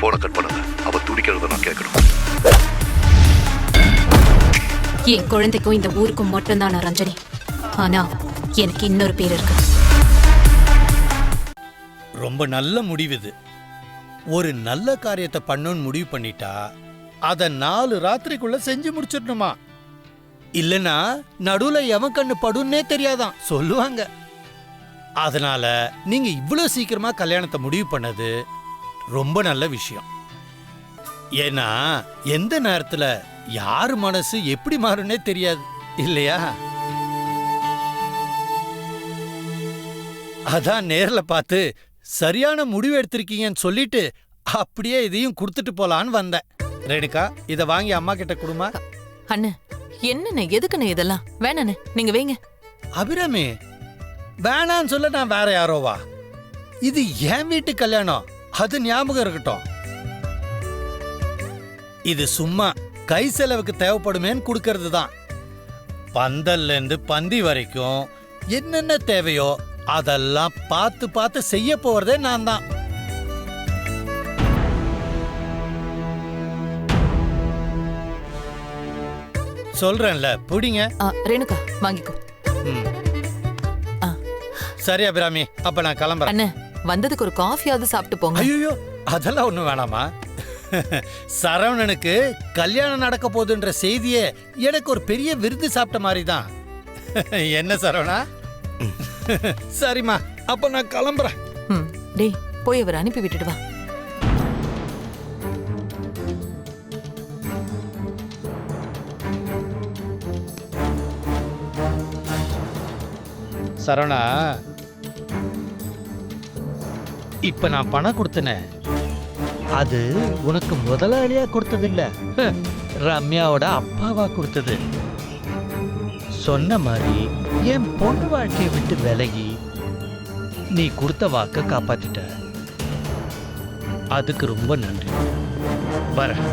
போனை கட் பண்ணுங்க. அவ துடிக்கிறத நான் கேட்கணும் என் குழந்தைக்கும் இந்த ஊருக்கும் மட்டும்தான் ரஞ்சனி. ஆனா எனக்கு இன்னொரு பேர் இருக்கு. ரொம்ப நல்ல முடிவு இது. ஒரு நல்ல காரியத்தை பண்ணணும்னு முடிவு பண்ணிட்டா அத நாலு ராத்திரிக்குள்ள செஞ்சு முடிச்சிடணுமா? இல்லனா நடுவுல எவன் கண்ணு படுன்னே தெரியாதான். சொல்லுவாங்க. அதனால நீங்க இவ்வளவு சீக்கிரமா கல்யாணத்தை முடிவு பண்ணது ரொம்ப நல்ல விஷயம். ஏன்னா எந்த நேரத்துல யார் மனசு எப்படி மாறும்னே தெரியாது இல்லையா? அதான் நேர்ல பார்த்து சரியான முடிவு எடுத்திருக்கீங்கன்னு சொல்லிட்டு அப்படியே இதையும் கொடுத்துட்டு போலான்னு வந்தேன். ரேணுகா இத வாங்கி அம்மா கிட்ட கொடுமா? அண்ணே என்னண்ணே எதுக்குண்ணே இதெல்லாம்? வேணாண்ணே நீங்க வைங்க. அபிராமி வேணான்னு சொல்ல நான் வேற யாரோவா? இது என் வீட்டு கல்யாணம். அது ஞாபகம் இருக்கட்டும். இது சும்மா கை செலவுக்கு தேவைப்படுமேன்னு கொடுக்கறது தான். பந்தல்ல இருந்து பந்தி வரைக்கும் என்னென்ன தேவையோ அதெல்லாம் பார்த்து பார்த்து செய்ய போறதே நான் தான். சொல்றேன்ல புடிங்க. ரேணுகா வாங்கிக்கோ. சரி அபிராமி அப்ப நான் கிளம்புறேன். வந்ததுக்கு ஒரு காஃபியாவது சாப்பிட்டு போங்க. ஐயோ அதெல்லாம் ஒண்ணும் வேணாமா? சரவணனுக்கு கல்யாணம் நடக்க போகுதுன்ற செய்தியே எனக்கு ஒரு பெரிய விருது சாப்பிட்ட மாதிரி தான் என்ன சரவணா? சரிம்மா அப்ப நான் கிளம்புறேன். ம் டேய் போய் அவர் அனுப்பி விட்டுட்டு வா. சரவணா இப்ப நான் பணம் கொடுத்தனே. அது உனக்கு முதலாளியா கொடுத்தது இல்ல ரம்யாவோட அப்பாவா கொடுத்தது. சொன்ன மாதிரி என் பொண்ணு வாழ்க்கையை விட்டு விலகி நீ கொடுத்த வாக்க காப்பாத்திட்ட. அதுக்கு ரொம்ப நன்றி. வரேன்.